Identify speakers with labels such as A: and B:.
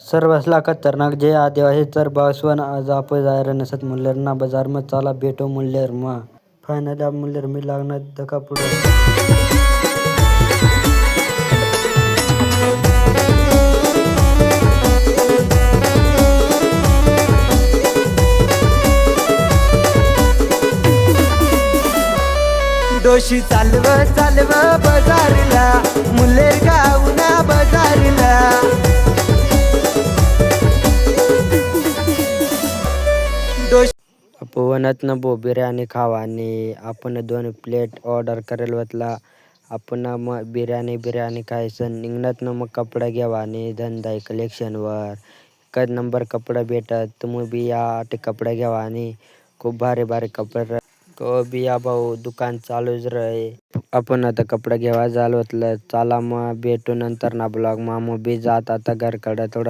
A: सर्वसला खतरनाक जे आदिवासी तर बसवन आज आप जायरा नसत. मुल्लेरना बाजार में चाला बेटो मुल्लेर मा. फायनली आप मुल्लेर मी लागना दका पुढं.
B: डोशी चालव चालव बजारला. डोशी
A: अपवनातनं बो बिर्याणी खावानी आपण दोन प्लेट ऑर्डर करेल होतला आपण मग बिर्याणी बिर्याणी खायचं निघण्यातनं मग कपडा घेवानी धंदा कलेक्शनवर एकच नंबर कपडा भेटत तुम्ही बी या ते कपडा घेवानी खूप भारी भारी कपडे को बी या भाऊ दुकान चालूच रहे. आपण आता कपडा घेवा झालं होतलं चला मग भेटू नंतर ना ब्लॉग. मामू बी जात आता घरकडं थोडं.